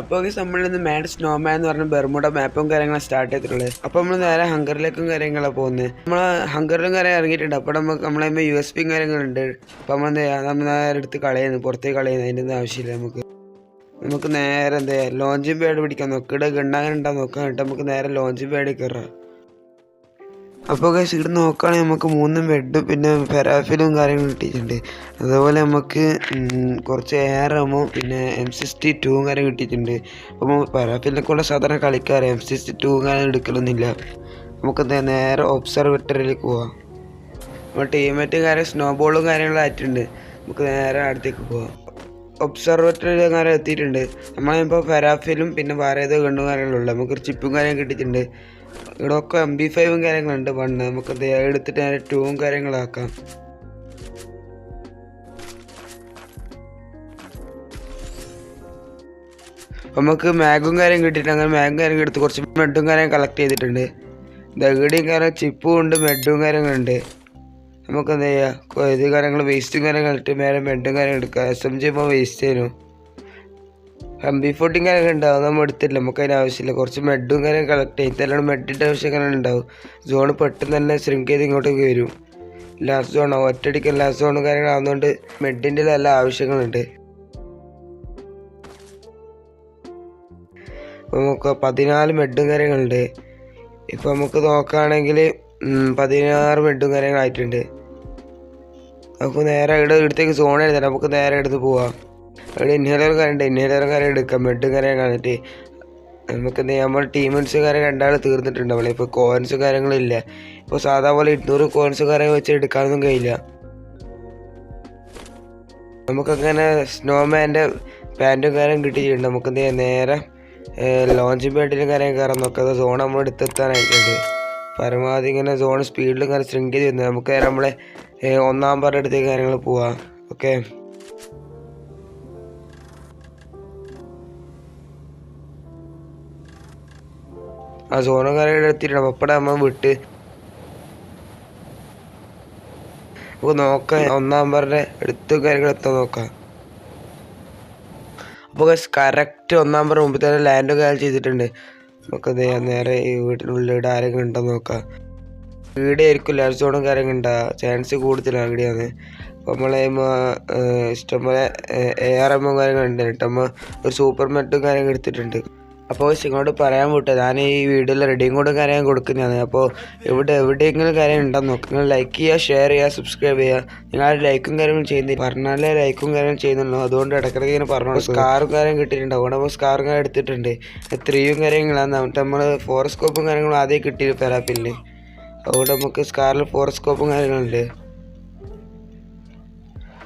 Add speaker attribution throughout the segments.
Speaker 1: അപ്പോൾ നമ്മളിന്ന് mad snowman എന്ന് പറഞ്ഞ ബെർമുഡ മാപ്പും കാര്യങ്ങളും സ്റ്റാർട്ട് ചെയ്തിട്ടുള്ളത്. അപ്പോൾ നമ്മൾ നേരെ ഹങ്കറിലേക്കും കാര്യങ്ങളാണ് പോകുന്നത് നമ്മൾ ഹങ്കറിലും കാര്യം ഇറങ്ങിയിട്ടുണ്ട്. അപ്പോൾ നമുക്ക് നമ്മളെ യു എസ് പിയും കാര്യങ്ങളുണ്ട്. അപ്പോൾ നമ്മൾ എന്താ നമ്മൾ നേരെ എടുത്ത് കളയുന്നു പുറത്തേക്ക് കളയുന്നു അതിന്റെ ഒന്നും ആവശ്യമില്ല നമുക്ക്. നമുക്ക് നേരെ എന്താ ലോഞ്ചും ലോഞ്ചിങ് പിടിക്കാം. നോക്കുക ഇവിടെ ഗണ്ണാൻ ഉണ്ടാ നോക്കാം നമുക്ക് നേരെ ലോഞ്ചും പാഡിൽ കയറാം അപ്പോൾ ഗൈസ് ഇവിടെ നോക്കുകയാണെങ്കിൽ നമുക്ക് മൂന്നും ബെഡും പിന്നെ ഫെറാഫിലും കാര്യങ്ങളും കിട്ടിയിട്ടുണ്ട്. അതുപോലെ നമുക്ക് കുറച്ച് എയർ റമോ പിന്നെ എം സിക്സ്റ്റി ടൂവും കാര്യം കിട്ടിയിട്ടുണ്ട്. അപ്പോൾ ഫെറാഫിലൊക്കെ ഉള്ള സാധാരണ കളിക്കാറ് എം സിക്സ്റ്റി ടൂവും കാര്യം എടുക്കലൊന്നുമില്ല. നമുക്ക് നേരെ ഒബ്സർവേറ്ററിയിലേക്ക് പോവാം. നമ്മുടെ ടീമേറ്റ് കാര്യം സ്നോ ബോളും കാര്യങ്ങളും ആയിട്ടുണ്ട്. നമുക്ക് നേരെ അടുത്തേക്ക് പോവാം. ഒബ്സർവേറ്ററി കാര്യം എത്തിയിട്ടുണ്ട്. നമ്മളിപ്പോൾ ഫെറാഫിലും പിന്നെ വേറെ ഏതോ ഗണ്ണും കാര്യങ്ങളുള്ളൂ. നമുക്ക് ചിപ്പും കാര്യം കിട്ടിയിട്ടുണ്ട്. ഇവിടെ ഒക്കെ എം ബി ഫൈവും കാര്യങ്ങളുണ്ട്. വണ്ണ് നമുക്ക് എടുത്തിട്ട് നേരെ ടൂവും കാര്യങ്ങളാക്കാം നമുക്ക് മാഗും കാര്യം കിട്ടിയിട്ട് അങ്ങനെ മാഗും കാര്യം എടുത്ത് കുറച്ച് മെഡും കാര്യം കളക്ട് ചെയ്തിട്ടുണ്ട്. ദഗടിയും കാര്യം ചിപ്പും ഉണ്ട് മെഡും കാര്യങ്ങളുണ്ട്. നമുക്ക് എന്താ ചെയ്യുക ഇത് കാര്യങ്ങൾ വേസ്റ്റും കാര്യങ്ങൾ ഇട്ട് മേലെ മെഡും കാര്യം എടുക്കുക എസ് എം ജി ഇപ്പോൾ വേസ്റ്റ് ചെയ്യുന്നു എം ഫുഡും കാര്യങ്ങൾ ഉണ്ടാവും. നമ്മൾ എടുത്തില്ല. നമുക്ക് അതിന് ആവശ്യമില്ല. കുറച്ച് മെഡും കാര്യം കളക്ട് ചെയ്യും ഇതെല്ലാം മെഡിന്റെ ആവശ്യം അങ്ങനെ ഉണ്ടാവും. സോൺ പെട്ടെന്ന് തന്നെ ശ്രമിക്കുക ചെയ്ത് ഇങ്ങോട്ടേക്ക് വരും. ലാസ്റ്റ് സോണോ ഒറ്റയടിക്ക് ലാസ്റ്റ് സോണും കാര്യങ്ങളാവുന്നതുകൊണ്ട് മെഡിന്റെ നല്ല ആവശ്യങ്ങളുണ്ട്. അപ്പോൾ നമുക്ക് പതിനാല് മെഡും കാര്യങ്ങളുണ്ട്. ഇപ്പോൾ നമുക്ക് നോക്കുകയാണെങ്കിൽ പതിനാറ് മെഡും കാര്യങ്ങളായിട്ടുണ്ട്. നമുക്ക് നേരെ ഇവിടെ ഇടത്തേക്ക് സോൺ എഴുതാം നമുക്ക് നേരെ എടുത്ത് പോവാം. അവിടെ ഇൻഹേലർ കാര്യമുണ്ട് ഇൻഹേലർ കാര്യം എടുക്കാം. മെഡും കാര്യം കാണിട്ട് നമുക്ക് നമ്മുടെ ടീമൻസ് കാര്യം രണ്ടാൾ തീർന്നിട്ടുണ്ട്. നമ്മളെ ഇപ്പോൾ കോയിൻസ് കാര്യങ്ങളില്ല. ഇപ്പോൾ സാധാ പോലെ ഇരുന്നൂറ് കോയിൻസ് കാര്യം വെച്ച് എടുക്കാനൊന്നും കഴിയില്ല. നമുക്കങ്ങനെ സ്നോമാന്റെ പാന്റും കാര്യം കിട്ടിയിട്ടുണ്ട്. നമുക്ക് നേരെ ലോഞ്ച് പാഡിലും കാര്യം കയറാൻ നോക്കാം. സോൺ നമ്മൾ എടുത്തെത്താനായിട്ടുണ്ട്. പരമാവധി ഇങ്ങനെ സോൺ സ്പീഡിലും കാര്യം ശൃംഖല നമുക്ക് നമ്മളെ ഒന്നാം പാറ അടുത്തേക്ക് കാര്യങ്ങൾ പോവാം. ഓക്കെ. ആ സോണും കാര്യം അടുത്തിട്ട് പപ്പട അമ്മ വിട്ട്. നമുക്ക് നോക്കാം ഒന്നാം പാറിന്റെ എടുത്ത് കാര്യങ്ങൾ എത്താൻ നോക്കാം. അപ്പോൾ കറക്റ്റ് ഒന്നാം നമ്പർ മുമ്പ് തന്നെ ലാൻഡ് കാൽ ചെയ്തിട്ടുണ്ട്. നമുക്ക് നേരെ ഈ വീട്ടിനുള്ളിൽ ആരെങ്കിലും ഉണ്ടോ നോക്കാം. വീട് ആയിരിക്കും ലാൻഡ് സോണും കാര്യങ്ങൾ ഉണ്ടാകുക ചാൻസ് കൂടുതലാണ് ഇവിടെയാണ് അപ്പോൾ നമ്മളെ ഇഷ്ടംപോലെ എ ആർ എമ്മും കാര്യങ്ങളുണ്ട് കേട്ടോ ഒരു സൂപ്പർ മെറ്റും കാര്യങ്ങൾ എടുത്തിട്ടുണ്ട്. അപ്പോൾ ഇങ്ങോട്ട് പറയാൻ വിട്ടു. ഞാൻ ഈ വീഡിയോയിൽ റെഡിയും കൂടെ കാര്യം കൊടുക്കുന്നതാണ്. അപ്പോൾ ഇവിടെ എവിടെയെങ്കിലും കാര്യം ഉണ്ടെന്ന് നോക്കുക നിങ്ങൾ ലൈക്ക് ചെയ്യുക ഷെയർ ചെയ്യുക സബ്സ്ക്രൈബ് ചെയ്യുക. നിങ്ങൾ ലൈക്കും കാര്യങ്ങളും ചെയ്യുന്നില്ല പറഞ്ഞാലേ ലൈക്കും കാര്യം ചെയ്യുന്നുള്ളൂ. അതുകൊണ്ട് ഇടയ്ക്കിടയ്ക്ക് ഇങ്ങനെ പറഞ്ഞു സ്കാറും കാര്യം കിട്ടിയിട്ടുണ്ട്. അതുകൊണ്ട് അപ്പോൾ സ്കാറും കാര്യം എടുത്തിട്ടുണ്ട്. ത്രീയും കാര്യങ്ങളാണ് എന്നിട്ട് നമ്മൾ ഫോറസ്കോപ്പും കാര്യങ്ങളും ആദ്യം കിട്ടി ഫെറാപ്പിലിന് അതുകൊണ്ട് നമുക്ക് സ്കാറിൽ ഫോറസ്കോപ്പും കാര്യങ്ങളുണ്ട്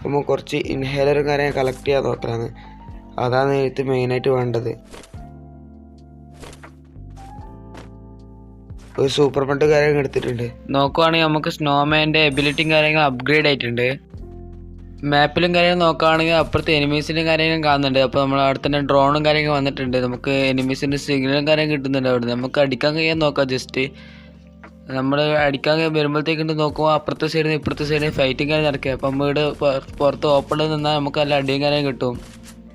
Speaker 1: നമ്മൾ കുറച്ച് ഇൻഹേലറും കാര്യം കളക്ട് ചെയ്യാൻ നോക്കലാണ്. അതാണ് എനിക്ക് മെയിനായിട്ട് വേണ്ടത്. ഒരു സൂപ്പർ പണ്ട് കാര്യങ്ങൾ എടുത്തിട്ടുണ്ട്.
Speaker 2: നോക്കുവാണെങ്കിൽ നമുക്ക് സ്നോമാന്റെ എബിലിറ്റിയും കാര്യങ്ങളും അപ്ഗ്രേഡ് ആയിട്ടുണ്ട്. മാപ്പിലും കാര്യങ്ങളും നോക്കുകയാണെങ്കിൽ അപ്പുറത്ത് എനിമീസിന്റെ കാര്യങ്ങളും കാണുന്നുണ്ട്. അപ്പോൾ നമ്മൾ അവിടെ തന്നെ ഡ്രോണും കാര്യങ്ങളും വന്നിട്ടുണ്ട്. നമുക്ക് എനിമീസിന്റെ സിഗ്നലും കാര്യം കിട്ടുന്നുണ്ട് അവിടെ നമുക്ക് അടിക്കാൻ കഴിയാൻ നോക്കാം ജസ്റ്റ് നമ്മൾ അടിക്കാൻ വരുമ്പോഴത്തേക്കിട്ട് നോക്കുമ്പോൾ അപ്പുറത്തെ സൈഡിൽ ഇപ്പുറത്തെ സൈഡിൽ ഫൈറ്റും കാര്യം നടക്കുക. അപ്പം വീട് പുറത്ത് ഓപ്പണിൽ നിന്നാൽ നമുക്ക് നല്ല അടിയും കാര്യം കിട്ടും.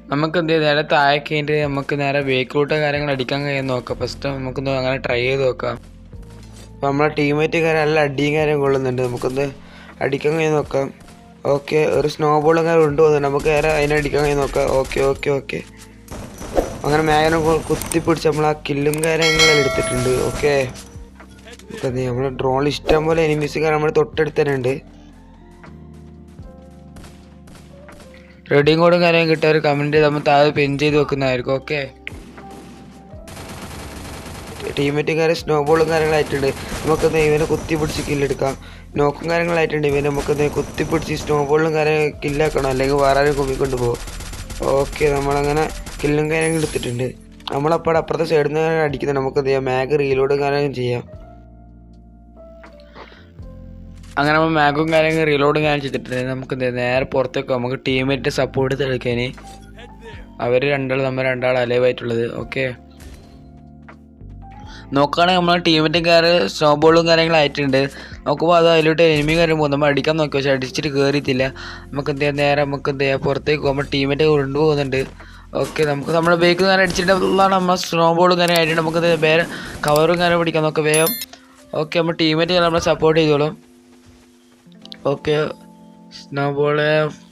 Speaker 2: നമുക്ക് എന്ത് നേരെ താഴെ കഴിഞ്ഞിട്ട് നമുക്ക് നേരെ വേക്കൂട്ട കാര്യങ്ങൾ അടിക്കാൻ കഴിയാൻ നോക്കാം. ഫസ്റ്റ് നമുക്ക് അങ്ങനെ ട്രൈ ചെയ്ത് നോക്കാം.
Speaker 1: അപ്പോൾ നമ്മളെ ടീമേറ്റ് കാര്യം നല്ല അടിയും കാര്യം കൊള്ളുന്നുണ്ട്. നമുക്കൊന്ന് അടിക്കാൻ കഴിഞ്ഞ് നോക്കാം. ഓക്കെ ഒരു സ്നോ ബോളും കാര്യം ഉണ്ട് തോന്നുന്നുണ്ട് നമുക്ക് നേരെ അതിനെ അടിക്കാൻ കഴിഞ്ഞ് നോക്കാം. ഓക്കെ ഓക്കെ ഓക്കെ അങ്ങനെ മേഖല കുത്തിപ്പിടിച്ച് നമ്മൾ ആ കില്ലും കാര്യങ്ങളും എടുത്തിട്ടുണ്ട്. ഓക്കെ നമ്മുടെ ഡ്രോൺ ഇഷ്ടം പോലെ എനിമീസ് കാര്യം നമ്മൾ തൊട്ടടുത്ത് തന്നെ
Speaker 2: റെഡിയും കോഡും കാര്യം കിട്ടിയ ഒരു കമന്റ് നമ്മൾ താഴെ പിൻ ചെയ്ത് വെക്കുന്നതായിരിക്കും. ഓക്കെ
Speaker 1: ടീമേറ്റുകാരെ സ്നോ ബോളും കാര്യങ്ങളായിട്ടുണ്ട്. നമുക്കൊന്ന് ഇവനെ കുത്തി പിടിച്ച് കില്ലെടുക്കാം നോക്കും കാര്യങ്ങളായിട്ടുണ്ട്. ഇവനെ നമുക്കൊന്ന് കുത്തി പിടിച്ച് സ്നോ ബോളും കാര്യം കില്ലാക്കണം അല്ലെങ്കിൽ വേറെ ആരും കുമ്മിക്കൊണ്ട് പോകും. ഓക്കെ നമ്മളങ്ങനെ കില്ലും കാര്യങ്ങൾ എടുത്തിട്ടുണ്ട്. നമ്മളപ്പോൾ അപ്പുറത്തെ സൈഡിൽ നിന്ന് അടിക്കുന്നത് നമുക്ക് എന്ത് ചെയ്യാം? മാഗ് റീലോഡും കാര്യം ചെയ്യാം.
Speaker 2: അങ്ങനെ നമ്മൾ മാഗും കാര്യങ്ങൾ റീലോഡും കാര്യം ചെയ്തിട്ടുണ്ട്. നമുക്ക് നേരെ പുറത്തേക്ക് നമുക്ക് ടീമേറ്റ് സപ്പോർട്ട് തെളിക്കാൻ അവർ രണ്ടാൾ നമ്മൾ രണ്ടാൾ അലൈവായിട്ടുള്ളത് ഓക്കെ നോക്കുകയാണെങ്കിൽ നമ്മളെ ടീമിന്റെ കയറി സ്നോ ബോളും കാര്യങ്ങളായിട്ടുണ്ട് നോക്കുമ്പോൾ അത് അതിലോട്ട് എനിമി കാര്യം പോകും നമ്മൾ അടിക്കാൻ നോക്കി. പക്ഷേ അടിച്ചിട്ട് കയറിയിട്ടില്ല നമുക്ക് എന്ത് ചെയ്യാം? നേരെ നമുക്ക് എന്ത് ചെയ്യാം? പുറത്തേക്ക് പോകുമ്പോൾ ടീമിന്റെ കൊണ്ടുപോകുന്നുണ്ട്. ഓക്കെ നമുക്ക് നമ്മുടെ ബേക്ക് കാര്യം അടിച്ചിട്ടുള്ളതാണ് നമ്മൾ സ്നോ ബോളും കാര്യം ആയിട്ട് നമുക്ക് വേറെ കവറും കാര്യം പിടിക്കാൻ നമുക്ക് വേഗം. ഓക്കെ നമ്മൾ ടീമിന്റെ നമ്മളെ സപ്പോർട്ട് ചെയ്തോളും. ഓക്കെ സ്നോ ബോൾ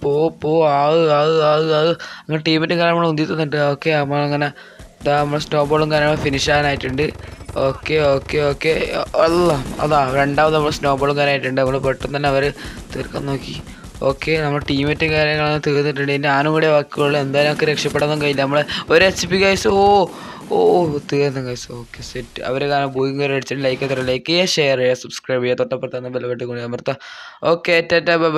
Speaker 2: പോ പോ ആവ് ആവ് ആവ് ആവ്. അങ്ങനെ ടീമിന്റെ കാര്യം നമ്മൾ ഉന്തി തന്നിട്ട് ഓക്കെ നമ്മളങ്ങനെ ഇതാ നമ്മൾ സ്നോ ബോളും കാര്യങ്ങളും ഫിനിഷ് ആകാനായിട്ടുണ്ട് ഓക്കെ ഓക്കെ ഓക്കെ. അല്ല അതാ രണ്ടാമത് നമ്മൾ സ്നോബോൾ കാര്യമായിട്ടുണ്ട് നമ്മൾ പെട്ടെന്ന് തന്നെ അവർ തീർക്കാൻ നോക്കി. ഓക്കെ നമ്മൾ ടീമേറ്റ് കാര്യങ്ങളൊന്നും തീർന്നിട്ടുണ്ട്. ഇനി ആനും കൂടെ ബാക്കിയുള്ളൂ. എന്തായാലും നമുക്ക് രക്ഷപ്പെടാനൊന്നും കഴിയില്ല. നമ്മൾ ഒരു എച്ച് പി കൈസ് ഓ ഓ തീർന്നു കൈസ് ഓക്കെ സെറ്റ് അവർ കാരണം ബോയിങ് കയറി അടിച്ചിട്ട് ലൈക്ക് എത്ര ലൈക്ക് ചെയ്യുക ഷെയർ ചെയ്യുക സബ്സ്ക്രൈബ് ചെയ്യുക. തൊട്ടപ്പുറത്ത് ബെൽ ബട്ടൺ കൂടി അമർത്താം ഓക്കെ ടാറ്റ ബൈ